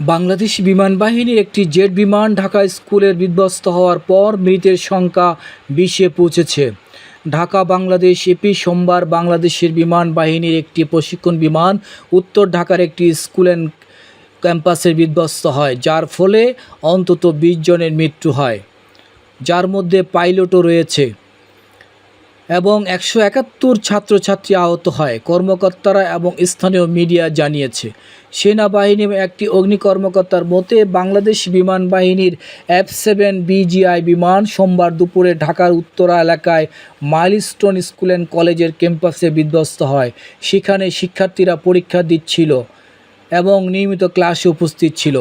বাংলাদেশ বিমান বাহিনীর একটি জেট বিমান ঢাকা স্কুলের বিধ্বস্ত হওয়ার পর মৃতের সংখ্যা বিশে পৌঁছেছে। ঢাকা, বাংলাদেশ এপি সোমবার বাংলাদেশের বিমান বাহিনীর একটি প্রশিক্ষণ বিমান উত্তর ঢাকার একটি স্কুল অ্যান্ড ক্যাম্পাসে বিধ্বস্ত হয়, যার ফলে অন্তত বিশ জনের মৃত্যু হয়। যার মধ্যে পাইলটও রয়েছে। এবং একশো একাত্তর ছাত্রছাত্রী আহত হয়, কর্মকর্তারা এবং স্থানীয় মিডিয়া জানিয়েছে। সেনাবাহিনী একটি অগ্নি কর্মকর্তার মতে, বাংলাদেশ বিমান বাহিনীর এফ সেভেন বিজিআই বিমান সোমবার দুপুরে ঢাকার উত্তরা এলাকায় মাইলস্টোন স্কুল অ্যান্ড কলেজের ক্যাম্পাসে বিধ্বস্ত হয়। সেখানে শিক্ষার্থীরা পরীক্ষা দিচ্ছিল এবং নিয়মিত ক্লাসে উপস্থিত ছিল।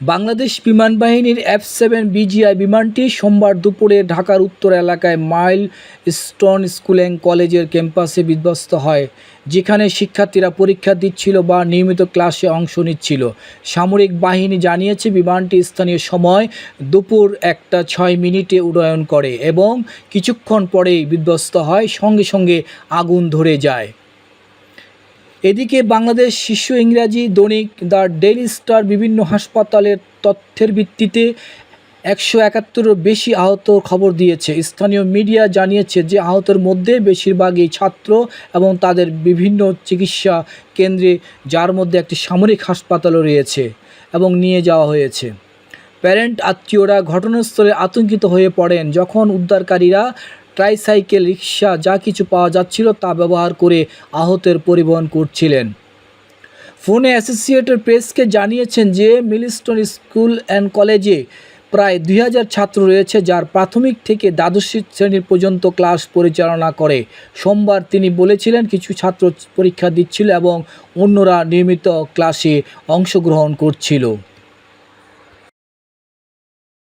বাংলাদেশ বিমান বাহিনীর এফ সেভেন বিজিআই বিমানটি সোমবার দুপুরে ঢাকার উত্তর এলাকায় মাইল স্টোন স্কুল অ্যান্ড কলেজের ক্যাম্পাসে বিধ্বস্ত হয়, যেখানে শিক্ষার্থীরা পরীক্ষা দিচ্ছিল বা নিয়মিত ক্লাসে অংশ নিচ্ছিল। সামরিক বাহিনী জানিয়েছে, বিমানটি স্থানীয় সময় দুপুর একটা ছয় মিনিটে উড্ডয়ন করে এবং কিছুক্ষণ পরেই বিধ্বস্ত হয়, সঙ্গে সঙ্গে আগুন ধরে যায়। এদিকে বাংলাদেশ শিশু ইংরাজি দৈনিক দ্য ডেইলি স্টার বিভিন্ন হাসপাতালের তথ্যের ভিত্তিতে একশো একাত্তরের বেশি আহত খবর দিয়েছে। স্থানীয় মিডিয়া জানিয়েছে যে আহতের মধ্যে বেশিরভাগই ছাত্র এবং তাদের বিভিন্ন চিকিৎসা কেন্দ্রে যার মধ্যে একটি সামরিক হাসপাতালও রয়েছে এবং নিয়ে যাওয়া হয়েছে। প্যারেন্ট আত্মীয়রা ঘটনাস্থলে আতঙ্কিত হয়ে পড়েন। যখন উদ্ধারকারীরা ট্রাইসাইকেল রিক্সা যা কিছু পাওয়া যাচ্ছিল তা ব্যবহার করে আহতের পরিবহন করছিলেন। ফোনে অ্যাসোসিয়েটেড প্রেসকে জানিয়েছেন যে, মিলিস্টন স্কুল অ্যান্ড কলেজে প্রায় দুই হাজার ছাত্র রয়েছে যার প্রাথমিক থেকে দ্বাদশ শ্রেণির পর্যন্ত ক্লাস পরিচালনা করে। সোমবার তিনি বলেছিলেন, কিছু ছাত্র পরীক্ষা দিচ্ছিল এবং অন্যরা নিয়মিত ক্লাসে অংশগ্রহণ করছিল।